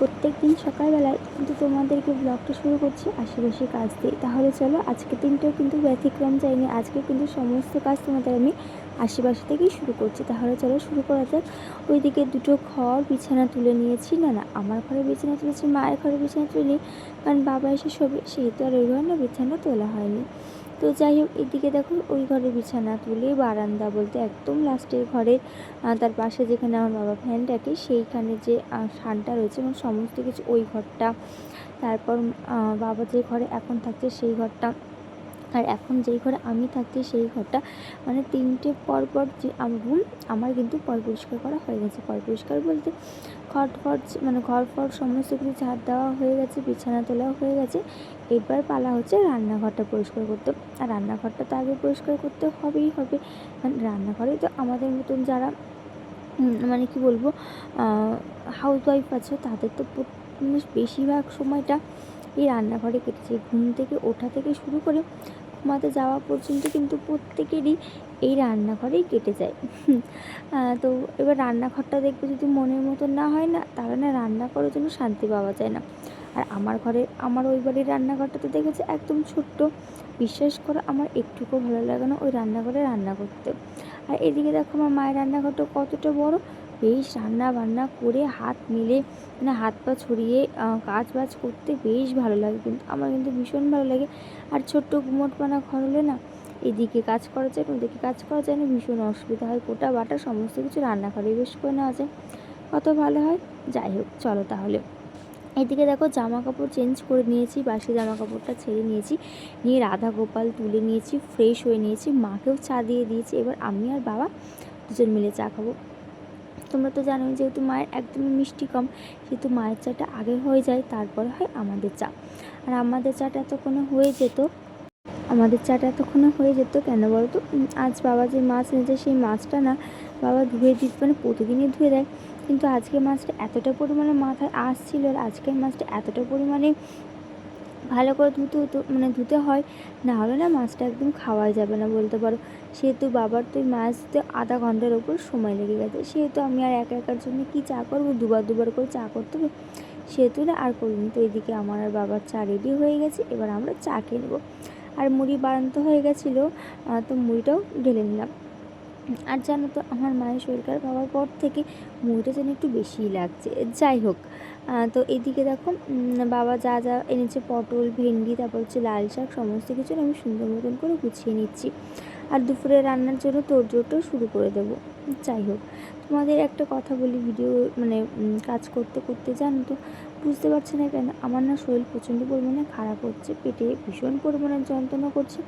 প্রত্যেক দিন সকালবেলায় কিন্তু তোমাদেরকে ব্লগটা শুরু করছি আশেপাশে কাজ দিয়ে। তাহলে চলো আজকে দিনটাও কিন্তু ব্যতিক্রম যায়নি। আজকে কিন্তু সমস্ত কাজ তোমাদের আমি আশেপাশে থেকেই শুরু করছি। তাহলে চলো, শুরু করা যাক। ওইদিকে দুটো ঘর বিছানা তুলে নিয়েছি। না না, আমার ঘরে বিছানা তুলেছি, মায়ের ঘরে বিছানা তুলে কারণ বাবা এসে শোবে সেহেতু আর ওই ঘরে না বিছানা তোলা হয়নি। তো যাই হোক, এদিকে দেখো ওই ঘরে বিছানা তুলে বারান্দা বলতে একদম লাস্টের ঘরের তার পাশে যেখানে আমার বাবা ফ্যান ডাকে সেইখানে যে সানটা রয়েছে এবং সমস্ত কিছু ওই ঘরটা। তারপর বাবা যে ঘরে এখন থাকছে সেই ঘরটা। আর এখন যেই ঘরে আমি থাকছি সেই ঘরটা মানে তিনটে পরপর যে রুম আমার কিন্তু পর পরিষ্কার করা হয়ে গেছে। পর পরিষ্কার বলতে খট ফট মানে ঘর ফট সমস্ত কিছু ঝাড় দেওয়া হয়ে গেছে, বিছানা তোলাও হয়ে গেছে। এবার পালা হচ্ছে রান্নাঘরটা পরিষ্কার করতে। আর রান্নাঘরটা তো আগে পরিষ্কার করতে হবেই হবে। মানে রান্নাঘরেই তো আমাদের মতন যারা মানে কি বলব হাউস ওয়াইফ আছে, তাদের তো বেশিরভাগ সময়টা এই রান্নাঘরে কেটেছে। ঘুম থেকে ওঠা থেকে শুরু করে ঘুমাতে যাওয়া পর্যন্ত কিন্তু প্রত্যেকেরই এই রান্নাঘরেই কেটে যায়। তো এবার রান্নাঘরটা দেখবে যদি মনের মতন না হয় না, তাহলে না রান্না করার জন্য শান্তি পাওয়া যায় না। আর আমার ঘরে, আমার ওই বাড়ির রান্নাঘরটা তো দেখেছে, একদম ছোট্ট। বিশ্বাস করো, আমার একটুকুও ভালো লাগে না ওই রান্নাঘরে রান্না করতে। আর এদিকে দেখো আমার মায়ের রান্নাঘরটা কতটা বড় বেশ রান্না বান্না করে হাত মিলে মানে হাত পা ছড়িয়ে কাজ বাজ করতে বেশ ভালো লাগে কিন্তু, আমার কিন্তু ভীষণ ভালো লাগে। আর ছোট্ট গুমোটপানা ঘর হলে না, এদিকে কাজ করা যায় ওদিকে কাজ করা যায় না, ভীষণ অসুবিধা হয়, গোটা বাটা সমস্ত কিছু রান্নাঘরে বেশ করে নেওয়া যায়। কত ভালো হয়? যাই হোক, চলো তাহলে। এদিকে দেখো জামা কাপড় চেঞ্জ করে নিয়েছি, বাসি জামা কাপড়টা ছেড়ে নিয়েছি, নিয়ে রাধা গোপাল তুলে নিয়েছি, ফ্রেশ হয়ে নিয়েছি, মাকেও চা দিয়ে দিয়েছি, এবার আমি আর বাবা দুজন মিলে চা খাব। তোমরা তো জানোই যেহেতু মায়ের একদমই মিষ্টি কম, সেহেতু মায়ের চাটা আগে হয়ে যায়, তারপরে হয় আমাদের চা। আর আমাদের চাটা এতক্ষণে হয়ে যেত, আমাদের চাটা এতক্ষণে হয়ে যেত কেন বলতো? আজ বাবা যে মাছ এনেছে, সেই মাছটা না বাবা ধুয়ে দিত মানে প্রতিদিনই ধুয়ে দেয়। কিন্তু আজকে মাছটা এতটা পরিমাণে মাথায় আসছিল, আর আজকের মাছটা এতটা পরিমাণে ভালো করে ধুতে মানে ধুতে হয়, না হলে না মাছটা একদম খাওয়াই যাবে না বলতে পারো। সেহেতু বাবার তো মাছ ধুতে আধা ঘণ্টার ওপর সময় লেগে গেছে। সেহেতু আমি আর একা একার জন্য কি চা করব? দুবার দুবার করে চা করতে হবে? সেহেতু না আর করিনি। তো এদিকে আমার আর বাবার চা রেডি হয়ে গেছে, এবার আমরা চা খেয়ে নেব। আর মুড়ি বাড়ান্ত হয়ে গেছিল তো মুড়িটাও ঢেলে নিলাম। আর জানো তো, আমার মায়ের শরীর খারাপ হওয়ার পর থেকে মুড়িটা যেন একটু বেশিই লাগছে। যাই হোক তো এদিকে দেখো বাবা যা যা এনেছে, পটল, ভেন্ডি, তারপর হচ্ছে লাল শাক, সমস্ত কিছু আমি সুন্দর মতন করে গুছিয়ে নিচ্ছি। আর দুপুরে রান্নার জন্য তোড়জোড়টাও শুরু করে দেবো। যাই হোক, তোমাদের একটা কথা বলি, ভিডিও মানে কাজ করতে করতে জানো তো, বুঝতে পারছি না কেন, আমার না শরীর প্রচণ্ড পরিমাণে খারাপ হচ্ছে, পেটে ভীষণ পরিমাণে যন্ত্রণা করছে,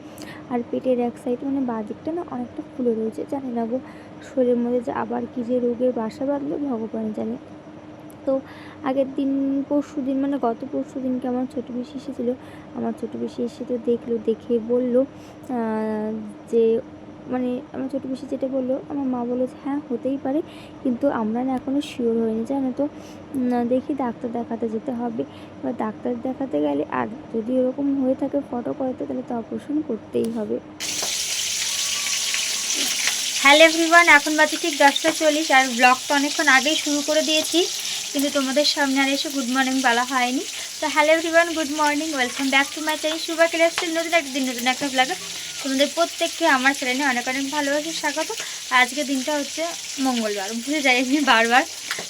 আর পেটের এক সাইড মানে বাদিকটা না অনেকটা ফুলে রয়েছে, জানি না গো, শরীরের মধ্যে যে আবার কী যে রোগের বাসা বাঁধলো ভগবান জানে। তো আগের দিন, পরশু দিন মানে গত পরশু দিনকে আমার ছোটো পিসি এসেছিল, আমার ছোটো পিসি এসে তো দেখল, দেখে বলল যে মানে আমার ছোটো পিসি যেটা বলল, আমার মা বলল যে হ্যাঁ হতেই পারে, কিন্তু আমরা না এখনও শিওর হয়নি জানো তো? দেখি ডাক্তার দেখাতে যেতে হবে। এবার ডাক্তার দেখাতে গেলে আর যদি এরকম হয়ে থাকে ফটো করাতে, তাহলে তো অপারেশন করতেই হবে। হ্যালো এভরিওয়ান এখন বাজে ঠিক দশটা চল্লিশ, আর ব্লগটা অনেকক্ষণ আগেই শুরু করে দিয়েছি। কিন্তু তোমাদের সামনে আর এসে গুড মর্নিং বলা হয়নি। তো hello everyone good morning welcome back to my channel Shubha ক্লাসের নতুন একটা দিন, নতুন একটা ব্লগে তোমাদের প্রত্যেককে, আমার চ্যানেলে অনেক অনেক ভালোবাসি, স্বাগত। আর আজকের দিনটা হচ্ছে মঙ্গলবার, ভুলে যাই আমি বারবার।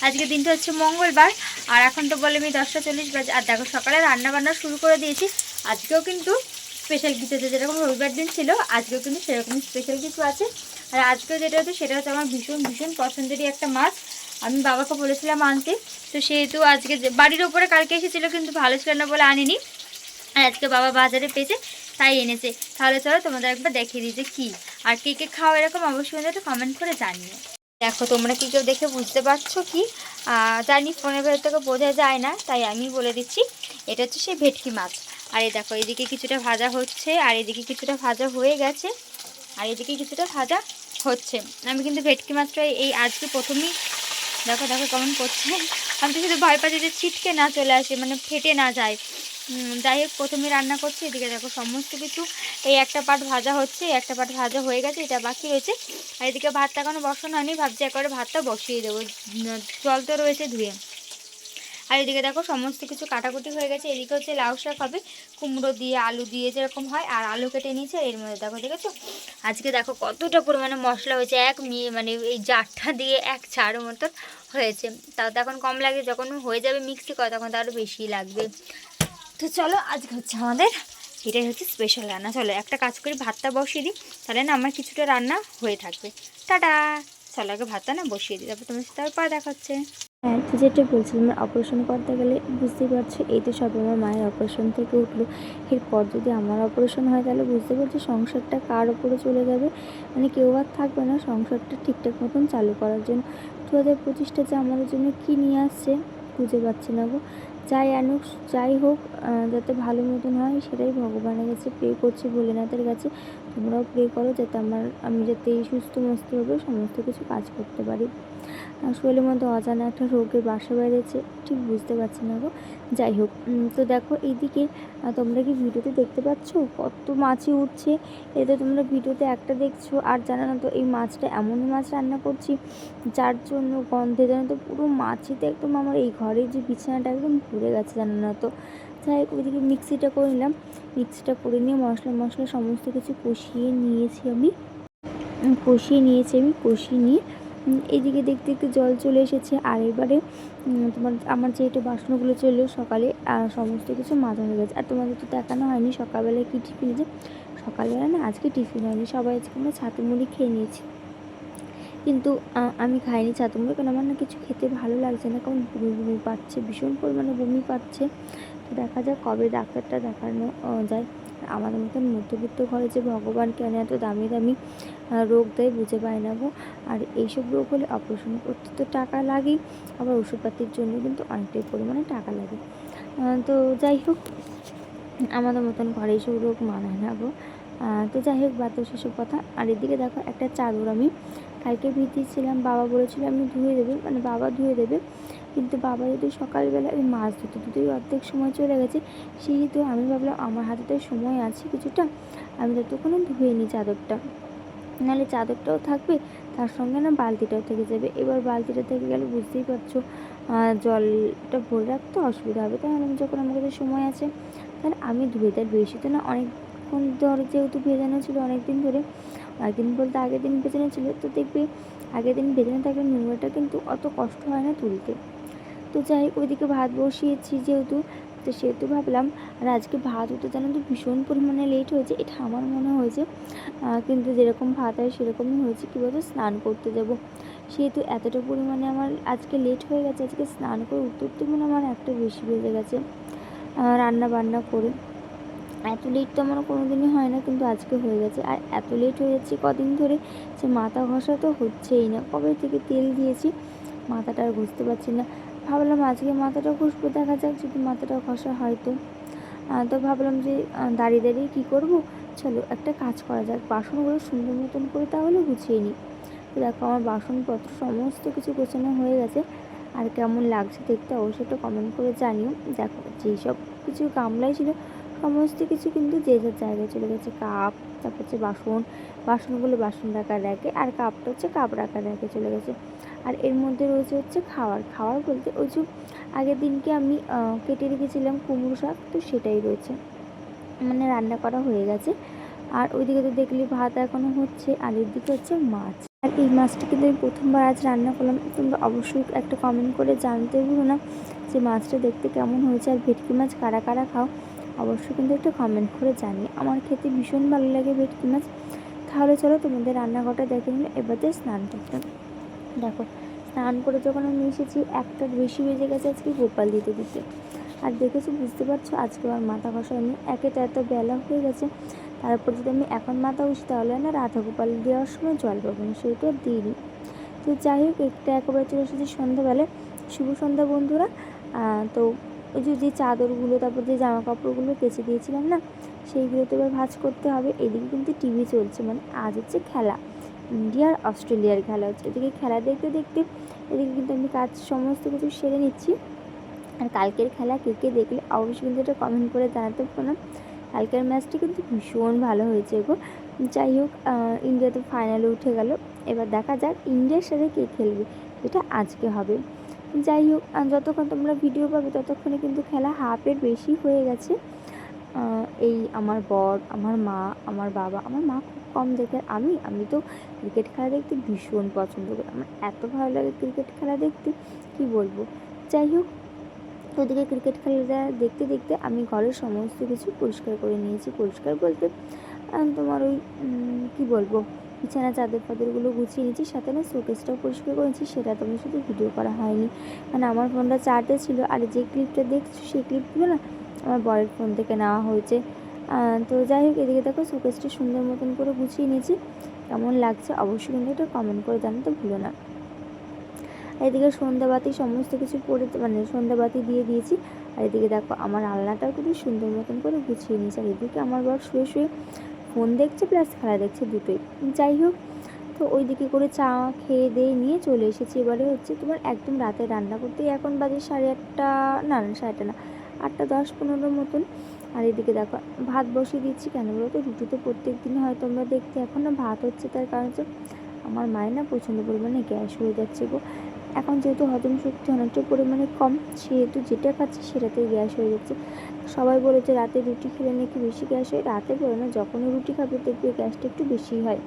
আজকের দিনটা হচ্ছে মঙ্গলবার, আর এখন তো বলে আমি দশটা চল্লিশ বাজে, আর দেখো সকালে রান্না বান্না শুরু করে দিয়েছি। আজকেও কিন্তু স্পেশাল কিছু আছে, যেরকম রবিবার দিন ছিল, আজকেও কিন্তু সেরকম স্পেশাল কিছু আছে। আর আজকে যেটা হচ্ছে, সেটা হচ্ছে আমার ভীষণ ভীষণ পছন্দেরই একটা মাছ। আমি বাবাকে বলেছিলাম আনতে তো সেহেতু আজকে বাড়ির ওপরে কালকে এসেছিল কিন্তু ভালো ছিল না বলে আনিনি। আর আজকে বাবা বাজারে পেয়েছে, তাই এনেছে। তাহলে চলো তোমাদের একবার দেখিয়ে দিই যে কী। আর কে কে খাওয়া এরকম অবশ্যই একটু কমেন্ট করে জানিও। দেখো, তোমরা কি কেউ দেখে বুঝতে পারছ কি? জানি ফোনের ভেতর থেকে বোঝা যায় না, তাই আমি বলে দিচ্ছি, এটা হচ্ছে সেই ভেটকি মাছ। আর এই দেখো, এদিকে কিছুটা ভাজা হচ্ছে, আর এদিকে কিছুটা ভাজা হয়ে গেছে, আর এদিকে কিছুটা ভাজা হচ্ছে। আমি কিন্তু ভেটকি মাছটা এই আজকে প্রথমেই দেখো দেখো কেমন করছে। আমি তো শুধু ভয় পাচ্ছি যে ছিটকে না চলে আসে মানে ফেটে না যায়। যাই হোক, প্রথমে রান্না করছি, এদিকে দেখো সমস্ত কিছু। এই একটা পাট ভাজা হচ্ছে একটা পাট ভাজা হয়ে গেছে, এটা বাকি রয়েছে। আর এদিকে ভাতটা কোনো বসানো হয়নি, ভাবছি একবারে ভাতটা বসিয়ে দেবো। জল তো রয়েছে ধুয়ে। আর এদিকে দেখো সমস্ত কিছু কাটাকুটি হয়ে গেছে। এদিকে হচ্ছে লাউ শাক হবে, কুমড়ো দিয়ে, আলু দিয়ে যেরকম হয়, আর আলু কেটে নিয়েছে এর মধ্যে দেখো, দেখেছ? আজকে দেখো কতটা পরিমাণে মশলা হয়েছে, এক মিয়ে মানে এই জারটা দিয়ে এক চার মতন হয়েছে। তাও তো এখন কম লাগে, যখন হয়ে যাবে মিক্সি করা, তখন তো আরও বেশি লাগবে। তো চলো, আজকে হচ্ছে আমাদের, এটাই হচ্ছে স্পেশাল রান্না। চলো, একটা কাজ করি, ভাতটা বসিয়ে দিই, তাহলে না আমার কিছুটা রান্না হয়ে থাকবে। টাটা! চলো, আগে ভাতটা না বসিয়ে দিই, তারপর তোমার সাথে হচ্ছে। হ্যাঁ যেটা বলছিলাম অপারেশন করতে গেলে বুঝতেই পারছ, এই তো সব আমার মায়ের অপারেশন থেকে উঠল। এরপর যদি আমার অপারেশন হয়, তাহলে বুঝতে পারছ সংসারটা কার ওপরে চলে যাবে? মানে কেউ আর থাকবে না, সংসারটা ঠিকঠাক মতন চালু করার জন্য। দু হাজার পঁচিশটা যে আমাদের জন্য কী নিয়ে আসছে, খুঁজে পাচ্ছি না গো। যাই আনুক, যাই হোক যাতে ভালো মতন হয়, সেটাই ভগবানের কাছে প্রে করছি ভোলেনাথের কাছে। তোমরাও প্রে করো যাতে আমার, আমি যাতে এই সুস্থ মস্তভাবে সমস্ত কিছু কাজ করতে পারি। শরীরের মধ্যে অজানা একটা রোগের বাসা বেড়েছে ঠিক বুঝতে পারছি না গো। যাই হোক তো দেখো এইদিকে তোমরা কি ভিডিওতে দেখতে পাচ্ছ? কত মাছই উঠছে। এতে তোমরা ভিডিওতে একটা দেখছ, আর জানো না তো এই মাছটা এমন মাছ রান্না করছি, যার জন্য গন্ধে জানো তো পুরো মাছিতে একদম আমার এই ঘরের যে বিছানাটা একদম ভরে গেছে, জানো না তো। যাই হোক, ওইদিকে মিক্সিটা করে নিলাম। মিক্সিটা করে নিয়ে মশলা মশলা সমস্ত কিছু কষিয়ে নিয়েছি আমি। কষিয়ে নিয়েছি আমি, কষিয়ে নিয়ে এদিকে দেখতে দেখতে জল চলে এসেছে। আর এবারে তোমার, আমার যে এটা বাসনগুলো ছিল সকালে সমস্ত কিছু মাজা হয়ে গেছে। আর তোমাদের তো দেখানো হয়নি সকালবেলায় কী টিফিন যে সকালবেলা না আজকে টিফিন হয়নি, সবাই আজকে আমরা ছাতু মুড়ি খেয়ে নিয়েছি। কিন্তু আমি খাইনি ছাতু মুড়ি কারণ আমার না কিছু খেতে ভালো লাগছে না, কারণ বমি বমি পাচ্ছে, ভীষণ পরিমাণে বমি পাচ্ছে। দেখা যাক কবে ডাক্তারটা দেখানো যায়। আমাদের মতন মধ্যবিত্ত ঘরে যে ভগবান কেন এত দামি দামি রোগ দেয় বুঝে পায় না গো। আর এইসব রোগ হলে অপারেশন করতে তো টাকা লাগেই, আবার ওষুধপাতির জন্য কিন্তু অনেকটাই পরিমাণে টাকা লাগে। তো যাই হোক, আমাদের মতন ঘরে এইসব রোগ মানায় না গো। তো যাই হোক, বাদ সেসব কথা। আর এদিকে দেখো, একটা চাদর আমি কালকে ভিজিয়েছিলাম, বাবা বলেছিল আমি ধুয়ে দেবে মানে বাবা ধুয়ে দেবে। কিন্তু বাবা যদি সকালবেলা মাছ ধুতে ধুতেই অর্ধেক সময় চলে গেছে, সেহেতু আমি ভাবলাম আমার হাতে তো সময় আছে কিছুটা, আমি ততক্ষণে ধুয়ে নিই চাদরটা। নাহলে চাদরটাও থাকবে, তার সঙ্গে না বালতিটাও থেকে যাবে। এবার বালতিটা থেকে গেলে বুঝতেই পারছ জলটা ভরে রাখতে অসুবিধা হবে। তাই আমি যখন আমার কাছে সময় আছে, তাহলে আমি ধুয়ে তার বেশি তো না, অনেকক্ষণ ধরে যেহেতু ভেজানো ছিল অনেক দিন ধরে একদিন বলতে আগের দিন ভেজানো ছিল, তো দেখবে আগের দিন ভেজানো থাকলে নোংরাটা কিন্তু অত কষ্ট হয় না তুলতে। তো যাই ওইদিকে ভাত বসিয়েছি যেহেতু, তো সেহেতু ভাবলাম, আর আজকে ভাত হতে জানো তো ভীষণ পরিমাণে লেট হয়েছে, এটা আমার মনে হয়েছে কিন্তু যেরকম ভাত হয় সেরকমই হয়েছে, কী বলতো, স্নান করতে যাব। সেহেতু এতটা পরিমাণে আমার আজকে লেট হয়ে গেছে, আজকে স্নান করে উঠতে উঠতে মানে আমার একটা বেশি বেজে গেছে রান্না বান্না করে। এত লেট তো আমার কোনো দিনই হয় না, কিন্তু আজকে হয়ে গেছে, আর এত লেট হয়ে যাচ্ছে কদিন ধরে, যে মাথা ঘষা তো হচ্ছেই না, কবে থেকে তেল দিয়েছি, মাথাটা আর ঘষতে পারছি না। ভাবলাম আজকে মাথাটা ঘষবো, দেখা যাক যদি মাথাটা ঘষা হয় তো। তো ভাবলাম যে দাঁড়িয়ে দাঁড়িয়ে কী করব? চলো একটা কাজ করা যাক, বাসনগুলো সুন্দর মতন করে তাহলে গুছিয়ে নিই। তো দেখো আমার বাসনপত্র সমস্ত কিছু গোছানো হয়ে গেছে। আর কেমন লাগছে দেখতে অবশ্যই একটু কমেন্ট করে জানিও। দেখো যেই সব কিছু গামলাই ছিল, সমস্ত কিছু কিন্তু যে যার জায়গায় চলে গেছে। কাপ, তারপর হচ্ছে বাসন, বাসনগুলো বাসন রাখার র্যাকে, আর কাপটা হচ্ছে কাপ রাখার র্যাকে চলে গেছে। আর এর মধ্যে রয়েছে হচ্ছে খাওয়ার। খাওয়ার বলতে ওই যে আগের দিনকে আমি কেটে রেখেছিলাম কুমড়ো শাক, তো সেটাই রয়েছে। মানে রান্না করা হয়ে গেছে। আর ওইদিকে তো দেখলি ভাত এখনও হচ্ছে, আর এদিকে হচ্ছে মাছ। আর এই মাছটা কিন্তু আমি প্রথমবার আজ রান্না করলাম। তোমরা অবশ্যই একটা কমেন্ট করে জানতে ভুলো না যে মাছটা দেখতে কেমন হয়েছে আর ভেটকি মাছ কারা কারা খাও। অবশ্যই কিন্তু একটা কমেন্ট করে জানি আমার খেতে ভীষণ ভালো লাগে ভেটকি মাছ। তাহলে চলো তোমাদের রান্নাঘরটা দেখে নিলে এবার স্নান করতে। দেখো, স্নান করে যখন আমি এসেছি একটার বেশি বেজে গেছে আজকে গোপাল দিতে দিতে। আর দেখেছি, বুঝতে পারছ? আজকে আমার মাথা ঘষা হয়নি একে তো এত বেলা হয়ে গেছে। তারপর যদি আমি এখন মাথা ঘষি, তাহলে না রাধা গোপাল দেওয়ার সময় জল পাবো না সেটা আর দিইনি তো যাই হোক, একটা একেবারে চলে এসেছি সন্ধ্যাবেলায়। শুভ সন্ধ্যা, বন্ধুরা। তো ওই যে যে চাদরগুলো, তারপর যে জামা কাপড়গুলো কেচে দিয়েছিলাম না সেইগুলো তো এবার ভাঁজ করতে হবে। এদিকে কিন্তু টিভি চলছে মানে আজ হচ্ছে খেলা। ইন্ডিয়া আর অস্ট্রেলিয়ার খেলা হচ্ছে। এদিকে খেলা দেখতে দেখতে এদিকে কিন্তু আমি কাজ সমস্ত কিছু সেরে নিচ্ছি। আর কালকের খেলা কে কে দেখলে অবশ্যই কিন্তু এটা কমেন্ট করে জানাতে পারো না। কালকের ম্যাচটি কিন্তু ভীষণ ভালো হয়েছে গো। যাই হোক ইন্ডিয়া তো ফাইনালে উঠে গেল। এবার দেখা যাক ইন্ডিয়ার সাথে কে খেলবে এটা আজকে হবে। যাই হোক যতক্ষণ তোমরা ভিডিও পাবে ততক্ষণে কিন্তু খেলা হাফের বেশি হয়ে গেছে। এই আমার বর, আমার মা, আমার বাবা, আমার মা খুব কম দেখে। আমি আমি তো ক্রিকেট খেলা দেখতে ভীষণ পছন্দ করি। আমার এত ভালো লাগে ক্রিকেট খেলা দেখতে, কি বলব? যাই হোক ওদিকে ক্রিকেট খেলাটা দেখতে দেখতে আমি ঘরের সমস্ত কিছু পরিষ্কার করে নিয়েছি। পরিষ্কার বলতে তোমার ওই কি বলব? বিছানা, চাদর, ফাদরগুলো গুছিয়ে নিয়েছি, সাথে না শোকেসটাও পরিষ্কার করেছি সেটা তো আমি শুধু ভিডিও করা হয়নি। মানে আমার ফোনটা চার্জে ছিল, আর যে ক্লিপটা দেখছ, সেই ক্লিপগুলো না আমার বরের ফোন থেকে নেওয়া হয়েছে। তো যাই হোক, এদিকে দেখো, শোকেসটা সুন্দর মতন করে গুছিয়ে নিয়েছি। কেমন লাগছে অবশ্যই কিন্তু একটা কমেন্ট করে জানাতে ভুলো না। এদিকে সন্ধ্যাবাতি সমস্ত কিছু পরে মানে সন্ধ্যাবাতি দিয়ে দিয়েছি। আর এদিকে দেখো, আমার আলনাটাও খুবই সুন্দর মতন করে গুছিয়ে নিয়েছি। আর এদিকে আমার বর শুয়ে শুয়ে ফোন দেখছে প্লাস খেলা দেখছে দুটোই। যাই হোক, তো ওই দিকে করে চা খেয়ে দিয়ে নিয়ে চলে এসেছি। এবারে হচ্ছে তোমার একদম রাতে রান্না করতেই এখন বাজে সাড়ে আটটা না, সাড়ে আটটা না। আটটা দশ পনেরো মতন। আর এদিকে দেখো, ভাত বসিয়ে দিচ্ছি কেন বলো তো? রুটি তো প্রত্যেক দিন হয় তোমরা দেখতে এখন না ভাত হচ্ছে, তার কারণ হচ্ছে আমার মায়ের না প্রচণ্ড পরিমাণে গ্যাস হয়ে যাচ্ছে গো। এখন যেহেতু হজম শক্তি অনেকটা পরিমাণে কম, সেহেতু যেটা খাচ্ছে সেটাতেই গ্যাস হয়ে যাচ্ছে। সবাই বলেছে রাতে রুটি খেলে নাকি বেশি গ্যাস হয়? রাতে বলে না, যখনই রুটি খাবে দেখবে গ্যাসটা একটু বেশি হয়।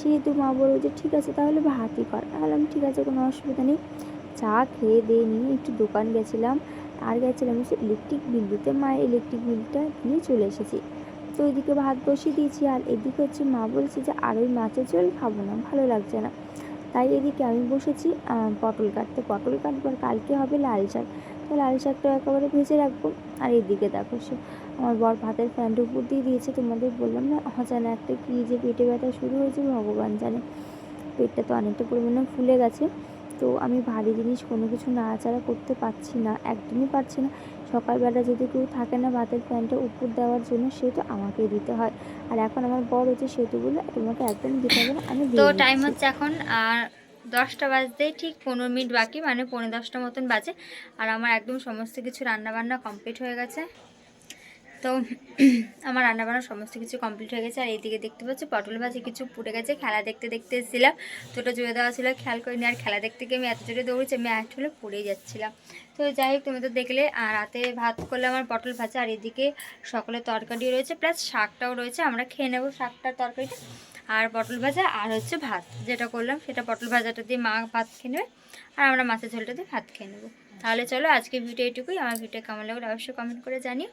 সেহেতু মা বলল যে ঠিক আছে, তাহলে ভাতই কর। আমি ঠিক আছে, কোনো অসুবিধা নেই। চা খেয়ে দিয়ে নিয়ে একটু দোকান গেছিলাম। আর গেছিলাম হচ্ছে ইলেকট্রিক বিল দিতে, মায়ের ইলেকট্রিক বিলটা দিয়ে চলে এসেছি। তো ওইদিকে ভাত বসিয়ে দিয়েছি আর এদিকে হচ্ছে মা বলছে যে, আর ওই মাছের ঝোল খাব না, ভালো লাগছে না। তাই এদিকে আমি বসেছি পটল কাটতে। পটল কাটবো আর কালকে হবে লাল শাক। তো লাল শাকটা একেবারে ভেজে রাখব। আর এদিকে দেখো সে, আমার বর ভাতের ফ্যানটা উপর দিয়ে দিয়েছে। তোমাদের বললাম না, অজানা একটা কী যে পেটে ব্যথা শুরু হয়েছে, ভগবান জানে। পেটটা তো অনেকটা পরিমাণে ফুলে গেছে। তো আমি ভারী জিনিস কোনো কিছু নাড়াচাড়া করতে পারছি না একদমই পারছি না। সকালবেলা যদি কেউ থাকে না ভাতের ফ্যানটা উপর দেওয়ার জন্য সেহেতু আমাকেই দিতে হয়। আর এখন আমার বর হচ্ছে সেহেতু বলে তোমাকে একদম দিতে হবে না আমি তো টাইম হচ্ছে এখন আর দশটা বাজতেই ঠিক পনেরো মিনিট বাকি মানে পনেরো দশটা মতন বাজে। আর আমার একদম সমস্ত কিছু রান্নাবান্না কমপ্লিট হয়ে গেছে। তো আমার রান্নাবান্না সমস্ত কিছু কমপ্লিট হয়ে গেছে। আর এইদিকে দেখতে পাচ্ছি, পটল ভাজি কিছু পুড়ে গেছে, খেলা দেখতে দেখতে এসেছিলাম। তো ওটা জুড়ে দেওয়া ছিল, খেয়াল করিনি আর খেলা দেখতে গিয়ে আমি এত জোরে দৌড়েছি, আমি হলে পড়েই যাচ্ছিলাম। তো যাই হোক, তুমি তো দেখলে আর রাতে ভাত করলে আমার পটল ভাজা, আর এদিকে সকলের তরকারি রয়েছে প্লাস শাকটাও রয়েছে, আমরা খেয়ে নেব শাকটার তরকারিটা। আর পটল ভাজা, আর হচ্ছে ভাত, যেটা করলাম, সেটা পটল ভাজাটা দিয়ে মা ভাত খেয়ে নেবে, আর আমরা মাছের ঝোলটা দিয়ে ভাত খেয়ে নেব। তাহলে চলো আজকে ভিডিও এটুকুই আমার ভিডিও কেমন লাগল অবশ্যই কমেন্ট করে জানিও।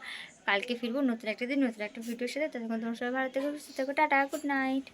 কালকে ফিরবো নতুন একটা দিন, নতুন একটা ভিডিওর সাথে। ততক্ষণ তোমার সবাই ভালো থেকো, সুস্থ থেকো। Tata good night